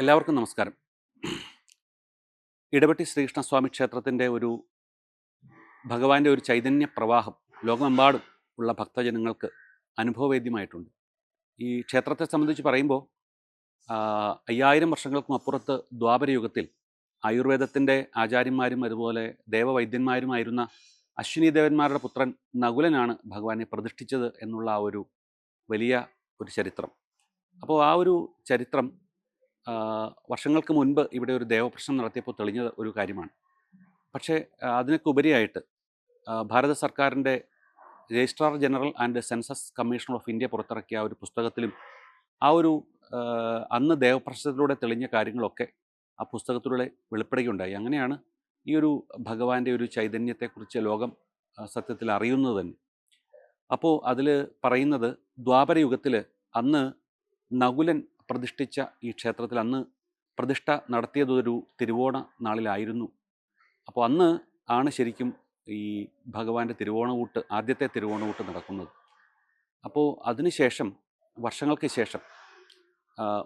എല്ലാവർക്കും നമസ്കാരം. ഇടപെട്ടി ശ്രീകൃഷ്ണസ്വാമി ക്ഷേത്രത്തിന്റെ ഒരു ഭഗവാന്റെ ഒരു ചൈതന്യ പ്രവാഹം ലോകമെമ്പാടും ഉള്ള ഭക്തജനങ്ങൾക്ക് അനുഭവവേദ്യമായിട്ടുണ്ട്. ഈ ക്ഷേത്രത്തെ സംബന്ധിച്ച് പറയുമ്പോൾ അയ്യായിരം വർഷങ്ങൾക്കും അപ്പുറത്ത് ദ്വാപരയുഗത്തിൽ ആയുർവേദത്തിന്റെ ആചാര്യന്മാരും അതുപോലെ ദേവവൈദ്യന്മാരുമായിരുന്ന അശ്വിനി ദേവന്മാരുടെ പുത്രൻ നകുലനാണ് ഭഗവാനെ പ്രതിഷ്ഠിച്ചത് എന്നുള്ള ആ ഒരു വലിയ ഒരു ചരിത്രം. അപ്പോൾ ആ ഒരു ചരിത്രം വർഷങ്ങൾക്ക് മുൻപ് ഇവിടെ ഒരു ദേവപ്രശ്നം നടത്തിയപ്പോൾ തെളിഞ്ഞ ഒരു കാര്യമാണ്. പക്ഷേ അതിനൊക്കെ ഉപരിയായിട്ട് ഭാരത സർക്കാരിന്റെ registrar general and census commission of India പുറത്തിറക്കിയ ഒരു പുസ്തകത്തിലും ആ ഒരു അന്ന് ദേവപ്രശ്നത്തിലൂടെ തെളിഞ്ഞ കാര്യങ്ങളൊക്കെ ആ പുസ്തകത്തിലൂടെ വെളിപ്പെടുകയുണ്ടായി. അങ്ങനെയാണ് ഈ ഒരു ഭഗവാന്റെ ഒരു ചൈതന്യത്തെക്കുറിച്ച് ലോകം സത്യത്തിൽ അറിയുന്നത് തന്നെ. അപ്പോൾ അതിൽ പറയുന്നത് ദ്വാപരയുഗത്തിൽ അന്ന് നകുലൻ പ്രതിഷ്ഠിച്ച ഈ ക്ഷേത്രത്തിൽ അന്ന് പ്രതിഷ്ഠ നടത്തിയതൊരു തിരുവോണ നാളിലായിരുന്നു. അപ്പോൾ അന്ന് ആണ് ശരിക്കും ഈ ഭഗവാന്റെ തിരുവോണകൂട്ട് ആദ്യത്തെ തിരുവോണകൂട്ട് നടക്കുന്നത്. അപ്പോൾ അതിനുശേഷം വർഷങ്ങൾക്ക് ശേഷം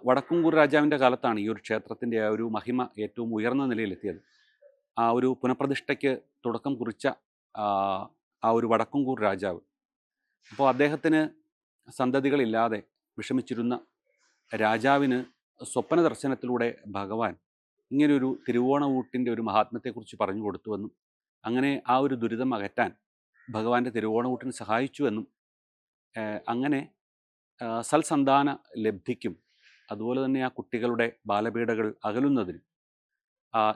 വടക്കുംകൂർ രാജാവിന്റെ കാലത്താണ് ഈ ഒരു ക്ഷേത്രത്തിന്റെ ആ ഒരു മഹിമ ഏറ്റവും ഉയർന്ന നിലയിലെത്തിയത്. ആ ഒരു പുനഃപ്രതിഷ്ഠയ്ക്ക് തുടക്കം കുറിച്ച ആ ഒരു വടക്കുംകൂർ രാജാവ്. അപ്പോൾ അദ്ദേഹത്തിന് സന്തതികളില്ലാതെ വിഷമിച്ചിരുന്ന രാജാവിന് സ്വപ്ന ദർശനത്തിലൂടെ ഭഗവാൻ ഇങ്ങനൊരു തിരുവോണവൂട്ടിന്റെ ഒരു മഹാത്മ്യത്തെക്കുറിച്ച് പറഞ്ഞു കൊടുത്തുവെന്നും അങ്ങനെ ആ ഒരു ദുരിതം അകറ്റാൻ ഭഗവാന്റെ തിരുവോണവൂട്ടിന് സഹായിച്ചുവെന്നും അങ്ങനെ സൽസന്താന ലബ്ധിക്കും അതുപോലെ തന്നെ ആ കുട്ടികളുടെ ബാലപീഠകൾ അകലുന്നതിനും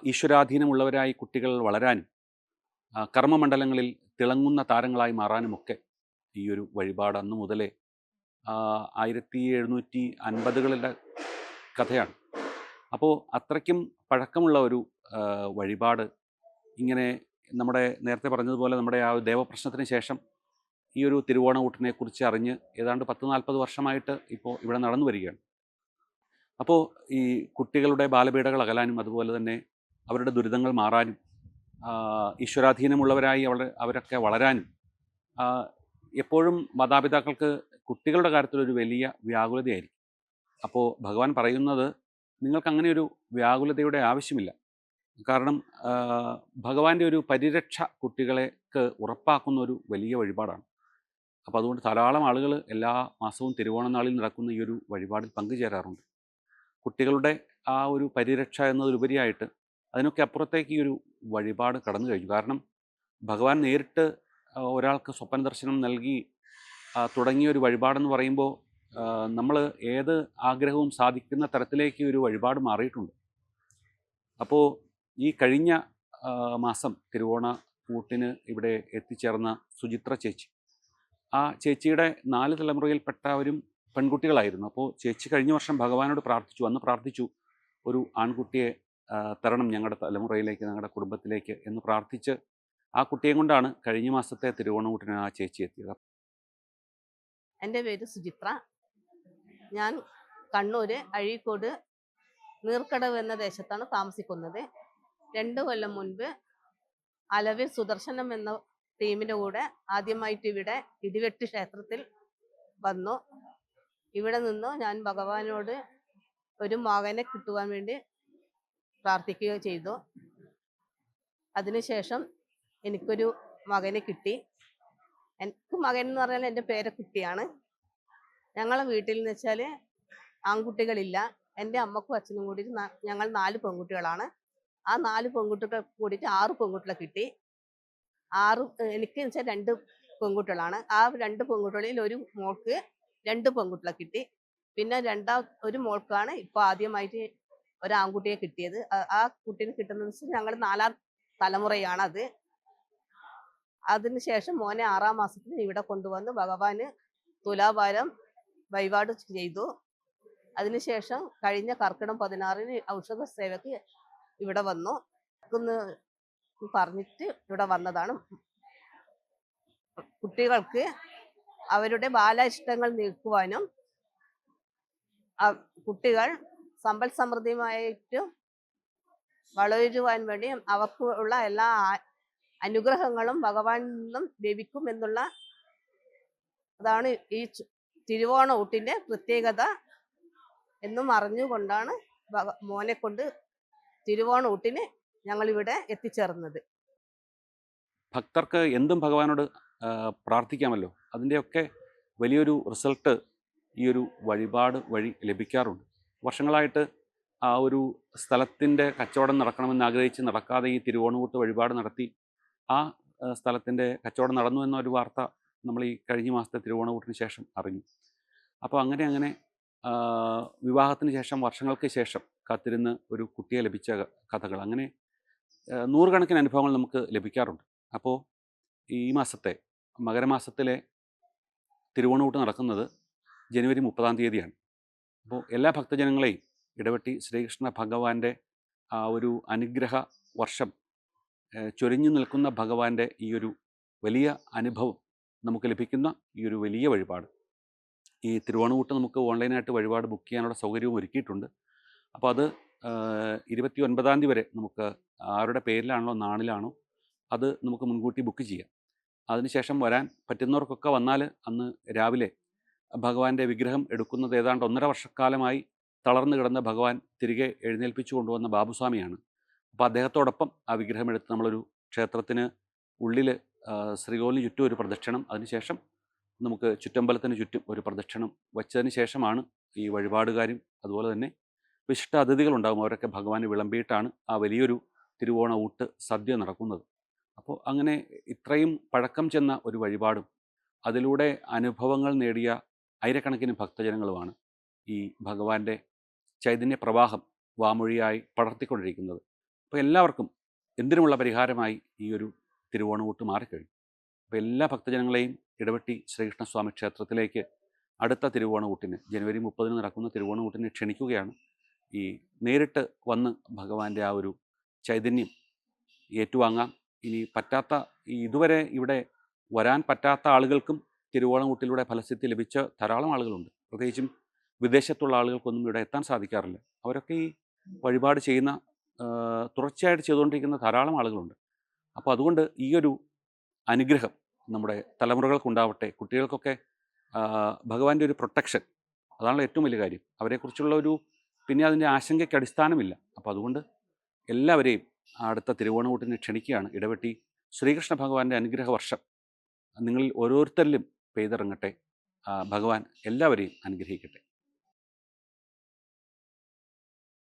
ഈശ്വരാധീനമുള്ളവരായി കുട്ടികൾ വളരാനും കർമ്മമണ്ഡലങ്ങളിൽ തിളങ്ങുന്ന താരങ്ങളായി മാറാനുമൊക്കെ ഈ ഒരു വഴിപാട് അന്ന് മുതലേ ആയിരത്തി എഴുന്നൂറ്റി അൻപതുകളുടെ കഥയാണ്. അപ്പോൾ അത്രയ്ക്കും പഴക്കമുള്ള ഒരു വഴിപാട് ഇങ്ങനെ നമ്മുടെ നേരത്തെ പറഞ്ഞതുപോലെ നമ്മുടെ ആ ദേവപ്രശ്നത്തിന് ശേഷം ഈ ഒരു തിരുവോണകൂട്ടിനെ കുറിച്ച് അറിഞ്ഞ് ഏതാണ്ട് പത്ത് നാൽപ്പത് വർഷമായിട്ട് ഇപ്പോൾ ഇവിടെ നടന്നു വരികയാണ്. അപ്പോൾ ഈ കുട്ടികളുടെ ബാലപീഠകൾ അകലാനും അതുപോലെ തന്നെ അവരുടെ ദുരിതങ്ങൾ മാറാനും ഈശ്വരാധീനമുള്ളവരായി അവരുടെ അവരൊക്കെ വളരാനും എപ്പോഴും മാതാപിതാക്കൾക്ക് കുട്ടികളുടെ കാര്യത്തിൽ ഒരു വലിയ വ്യാകുലതയായിരിക്കും. അപ്പോൾ ഭഗവാൻ പറയുന്നത് നിങ്ങൾക്ക് അങ്ങനെ ഒരു വ്യാകുലതയുടെ ആവശ്യമില്ല. കാരണം ഭഗവാന്റെ ഒരു പരിരക്ഷ കുട്ടികളെക്ക് ഉറപ്പാക്കുന്ന ഒരു വലിയ വഴിപാടാണ്. അപ്പോൾ അതുകൊണ്ട് ധാരാളം ആളുകൾ എല്ലാ മാസവും തിരുവോണ നാളിൽ നടക്കുന്ന ഈ ഒരു വഴിപാടിൽ പങ്കുചേരാറുണ്ട്. കുട്ടികളുടെ ആ ഒരു പരിരക്ഷ എന്നതിലുപരിയായിട്ട് അതിനൊക്കെ അപ്പുറത്തേക്ക് ഈ ഒരു വഴിപാട് കടന്നു കഴിഞ്ഞു. കാരണം ഭഗവാൻ നേരിട്ട് ഒരാൾക്ക് സ്വപ്ന ദർശനം നൽകി തുടങ്ങിയ ഒരു വഴിപാടെന്ന് പറയുമ്പോൾ നമ്മൾ ഏത് ആഗ്രഹവും സാധിക്കുന്ന തരത്തിലേക്ക് ഒരു വഴിപാട് മാറിയിട്ടുണ്ട്. അപ്പോൾ ഈ കഴിഞ്ഞ മാസം തിരുവോണ കൂട്ടിന് ഇവിടെ എത്തിച്ചേർന്ന സുചിത്ര ചേച്ചി ആ ചേച്ചിയുടെ നാല് തലമുറയിൽപ്പെട്ടവരും പെൺകുട്ടികളായിരുന്നു. അപ്പോൾ ചേച്ചി കഴിഞ്ഞ വർഷം ഭഗവാനോട് പ്രാർത്ഥിച്ചു അന്ന് പ്രാർത്ഥിച്ചു ഒരു ആൺകുട്ടിയെ തരണം ഞങ്ങളുടെ തലമുറയിലേക്ക് ഞങ്ങളുടെ കുടുംബത്തിലേക്ക് എന്ന് പ്രാർത്ഥിച്ച് ആ കുട്ടിയെ കൊണ്ടാണ് കഴിഞ്ഞ മാസത്തെ തിരുവോണകൂട്ടിന് ആ ചേച്ചി എത്തിയത്. എന്റെ പേര് സുചിത്ര. ഞാൻ കണ്ണൂര് അഴീക്കോട് നീർക്കടവ് എന്ന ദേശത്താണ് താമസിക്കുന്നത്. രണ്ട് കൊല്ലം മുൻപ് അലവിൽ സുദർശനം എന്ന ടീമിന്റെ കൂടെ ആദ്യമായിട്ട് ഇവിടെ ഇടിവെട്ട് ക്ഷേത്രത്തിൽ വന്നു. ഇവിടെ നിന്ന് ഞാൻ ഭഗവാനോട് ഒരു മകനെ കിട്ടുവാൻ വേണ്ടി പ്രാർത്ഥിക്കുകയോ ചെയ്തു. അതിനുശേഷം എനിക്കൊരു മകനെ കിട്ടി. എനിക്ക് മകൻ എന്ന് പറഞ്ഞാൽ എന്റെ പേരക്കുട്ടിയാണ് ഞങ്ങളെ വീട്ടിൽ എന്ന് വെച്ചാൽ ആൺകുട്ടികളില്ല. എന്റെ അമ്മക്കും അച്ഛനും കൂടി ഞങ്ങൾ നാല് പെൺകുട്ടികളാണ്. ആ നാല് പെൺകുട്ടികൾ കൂടിയിട്ട് ആറ് പെൺകുട്ടികളെ കിട്ടി. ആറ് എനിക്ക് വെച്ചാൽ രണ്ട് പെൺകുട്ടികളാണ്. ആ രണ്ട് പെൺകുട്ടികളിൽ ഒരു മോൾക്ക് രണ്ട് പെൺകുട്ടികളെ കിട്ടി. പിന്നെ രണ്ടാം ഒരു മോൾക്കാണ് ഇപ്പോൾ ആദ്യമായിട്ട് ഒരു ആൺകുട്ടിയെ കിട്ടിയത്. ആ- കുട്ടീനെ കിട്ടുന്നത് ഞങ്ങൾ നാലാം തലമുറയാണ് അത്. അതിനുശേഷം മോനെ ആറാം മാസത്തിൽ ഇവിടെ കൊണ്ടുവന്ന് ഭഗവാന് തുലാഭാരം വഴിപാട് ചെയ്തു. അതിനുശേഷം കഴിഞ്ഞ കർക്കിടം പതിനാറിന് ഔഷധ സേവക്ക് ഇവിടെ വന്നു. ഒന്ന് പറഞ്ഞിട്ട് ഇവിടെ വന്നതാണ്. കുട്ടികൾക്ക് അവരുടെ ബാലായിഷ്ടങ്ങൾ നീക്കുവാനും കുട്ടികൾ സമ്പൽ സമൃദ്ധിയുമായിട്ടും വളരുവാൻ വേണ്ടി അവർക്കുള്ള എല്ലാ അനുഗ്രഹങ്ങളും ഭഗവാനിൽ നിന്നും ലഭിക്കും എന്നുള്ള അതാണ് ഈ തിരുവോണ ഊട്ടിന്റെ പ്രത്യേകത എന്നും അറിഞ്ഞുകൊണ്ടാണ് മോനെ കൊണ്ട് തിരുവോണ ഊട്ടിന് ഞങ്ങളിവിടെ എത്തിച്ചേർന്നത്. ഭക്തർക്ക് എന്തും ഭഗവാനോട് പ്രാർത്ഥിക്കാമല്ലോ. അതിന്റെയൊക്കെ വലിയൊരു റിസൾട്ട് ഈ ഒരു വഴിപാട് വഴി ലഭിക്കാറുണ്ട്. വർഷങ്ങളായിട്ട് ആ ഒരു സ്ഥലത്തിന്റെ കച്ചവടം നടക്കണമെന്ന് ആഗ്രഹിച്ച് നടക്കാതെ ഈ തിരുവോണകൂട്ട് വഴിപാട് നടത്തി ആ സ്ഥലത്തിന്റെ കച്ചവടം നടന്നു എന്നൊരു വാർത്ത നമ്മൾ ഈ കഴിഞ്ഞ മാസത്തെ തിരുവോണകൂട്ടിന് ശേഷം അറിഞ്ഞു. അപ്പോൾ അങ്ങനെ അങ്ങനെ വിവാഹത്തിന് ശേഷം വർഷങ്ങൾക്ക് ശേഷം കാത്തിരുന്ന് ഒരു കുട്ടിയെ ലഭിച്ച കഥകൾ. അങ്ങനെ നൂറുകണക്കിന് അനുഭവങ്ങൾ നമുക്ക് ലഭിക്കാറുണ്ട്. അപ്പോൾ ഈ മാസത്തെ മകരമാസത്തിലെ തിരുവോണകൂട്ട് നടക്കുന്നത് ജനുവരി മുപ്പതാം തീയതിയാണ്. അപ്പോൾ എല്ലാ ഭക്തജനങ്ങളെയും ഇടവെട്ടി ശ്രീകൃഷ്ണ ഭഗവാന്റെ ആ ഒരു അനുഗ്രഹ വർഷം ചൊരിഞ്ഞു നിൽക്കുന്ന ഭഗവാന്റെ ഈ ഒരു വലിയ അനുഭവം നമുക്ക് ലഭിക്കുന്ന ഈ ഒരു വലിയ വഴിപാട്. ഈ തിരുവോണകൂട്ട് നമുക്ക് ഓൺലൈനായിട്ട് വഴിപാട് ബുക്ക് ചെയ്യാനുള്ള സൗകര്യവും ഒരുക്കിയിട്ടുണ്ട്. അപ്പോൾ അത് ഇരുപത്തി ഒൻപതാം തീയതി വരെ നമുക്ക് ആരുടെ പേരിലാണോ നാളിലാണോ അത് നമുക്ക് മുൻകൂട്ടി ബുക്ക് ചെയ്യാം. അതിനുശേഷം വരാൻ പറ്റുന്നവർക്കൊക്കെ വന്നാൽ അന്ന് രാവിലെ ഭഗവാന്റെ വിഗ്രഹം എടുക്കുന്നത് ഏതാണ്ട് ഒന്നര വർഷക്കാലമായി തളർന്നു കിടന്ന ഭഗവാൻ തിരികെ എഴുന്നേൽപ്പിച്ചു കൊണ്ടുവന്ന ബാബുസ്വാമിയാണ്. അപ്പോൾ അദ്ദേഹത്തോടൊപ്പം ആ വിഗ്രഹമെടുത്ത് നമ്മളൊരു ക്ഷേത്രത്തിന് ഉള്ളിൽ ശ്രീകോലിന് ചുറ്റും ഒരു പ്രദക്ഷിണം. അതിനുശേഷം നമുക്ക് ചുറ്റമ്പലത്തിന് ചുറ്റും ഒരു പ്രദക്ഷിണം വച്ചതിന് ശേഷമാണ് ഈ വഴിപാടുകാരും അതുപോലെ തന്നെ വിശിഷ്ട അതിഥികളുണ്ടാകും അവരൊക്കെ ഭഗവാന് വിളമ്പിയിട്ടാണ് ആ വലിയൊരു തിരുവോണ ഊട്ട് സദ്യ നടക്കുന്നത്. അപ്പോൾ അങ്ങനെ ഇത്രയും പഴക്കം ചെന്ന ഒരു വഴിപാടും അതിലൂടെ അനുഭവങ്ങൾ നേടിയ ആയിരക്കണക്കിന് ഭക്തജനങ്ങളുമാണ് ഈ ഭഗവാന്റെ ചൈതന്യ പ്രവാഹം വാമൊഴിയായി പടർത്തിക്കൊണ്ടിരിക്കുന്നത്. അപ്പോൾ എല്ലാവർക്കും എന്തിനുമുള്ള പരിഹാരമായി ഈ ഒരു തിരുവോണകൂട്ട് മാറിക്കഴിഞ്ഞു? അപ്പോൾ എല്ലാ ഭക്തജനങ്ങളെയും ഇടവെട്ടി ശ്രീകൃഷ്ണസ്വാമി ക്ഷേത്രത്തിലേക്ക് അടുത്ത തിരുവോണകൂട്ടിന് ജനുവരി മുപ്പതിന് നടക്കുന്ന തിരുവോണകൂട്ടിന് ക്ഷണിക്കുകയാണ്. ഈ നേരിട്ട് വന്ന് ഭഗവാന്റെ ആ ഒരു ചൈതന്യം ഏറ്റുവാങ്ങാം. ഇനി പറ്റാത്ത ഇതുവരെ ഇവിടെ വരാൻ പറ്റാത്ത ആളുകൾക്കും തിരുവോണംകുട്ടിലൂടെ ഫലസിദ്ധി ലഭിച്ച ധാരാളം ആളുകളുണ്ട്. പ്രത്യേകിച്ചും വിദേശത്തുള്ള ആളുകൾക്കൊന്നും ഇവിടെ എത്താൻ സാധിക്കാറില്ല. അവരൊക്കെ ഈ വഴിപാട് ചെയ്യുന്ന തുടർച്ചയായിട്ട് ചെയ്തുകൊണ്ടിരിക്കുന്ന ധാരാളം ആളുകളുണ്ട്. അപ്പോൾ അതുകൊണ്ട് ഈ ഒരു അനുഗ്രഹം നമ്മുടെ തലമുറകൾക്കുണ്ടാവട്ടെ കുട്ടികൾക്കൊക്കെ ഭഗവാന്റെ ഒരു പ്രൊട്ടക്ഷൻ അതാണല്ലോ ഏറ്റവും വലിയ കാര്യം. അവരെക്കുറിച്ചുള്ള ഒരു പിന്നെ അതിന്റെ ആശങ്കയ്ക്ക് അടിസ്ഥാനമില്ല. അപ്പോൾ അതുകൊണ്ട് എല്ലാവരെയും അടുത്ത തിരുവോണകൂട്ടിനെ ക്ഷണിക്കുകയാണ്. ഇടവെട്ടി ശ്രീകൃഷ്ണ ഭഗവാന്റെ അനുഗ്രഹ വർഷം. നിങ്ങളിൽ ഓരോരുത്തരിലും പെയ്തിറങ്ങട്ടെ. ഭഗവാൻ എല്ലാവരെയും അനുഗ്രഹിക്കട്ടെ.